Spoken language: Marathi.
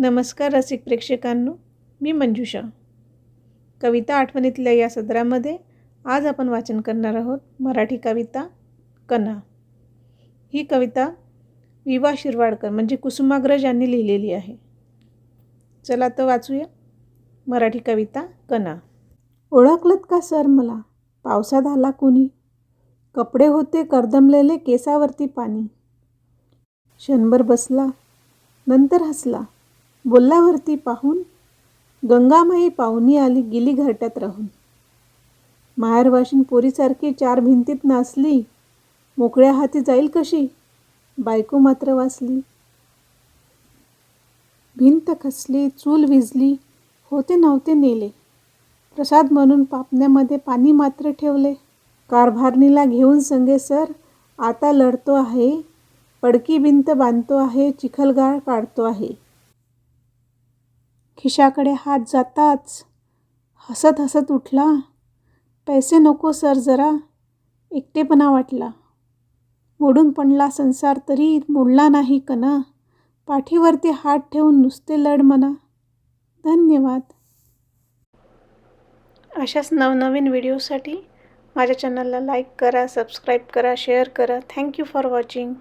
नमस्कार रसिक प्रेक्षकांनो मी मंजुषा. कविता आठवणीतल्या या सदरामध्ये आज आपण वाचन करणार आहोत मराठी कविता कना ही कविता विवा शिरवाडकर म्हणजे कुसुमाग्रज यांनी लिहिलेली आहे. चला तर वाचूया मराठी कविता कना ओळखलत का सर मला? पावसात आला कुणी? कपडे होते करदमलेले केसावरती पाणी. क्षणभर बसला नंतर हसला. बोलल्यावरती पाहून गंगामाई पाहुणी आली गिली घरट्यात राहून. माहेरवाशीन पोरीसारखी चार भिंतीत नाचली. मोकळ्या हाती जाईल कशी? बायको मात्र वाचली. भिंत खसली चूल विजली होते नव्हते नेले. प्रसाद म्हणून पापण्यामध्ये पाणी मात्र ठेवले. कारभारणीला घेऊन संगे सर आता लढतो आहे पडकी भिंत बांधतो आहे चिखलगाळ काढतो आहे. खिशाकडे हात जाताच. हसत हसत उठला. पैसे नको सर जरा. एकटेपणा वाटला. मोडून पडला संसार तरी मोडला नाही कना पाठीवरती हात ठेवून नुसते लढ म्हणा. धन्यवाद. अशाच नवनवीन व्हिडिओसाठी माझ्या चॅनलला लाईक करा सबस्क्राईब करा शेअर करा. Thank you for watching.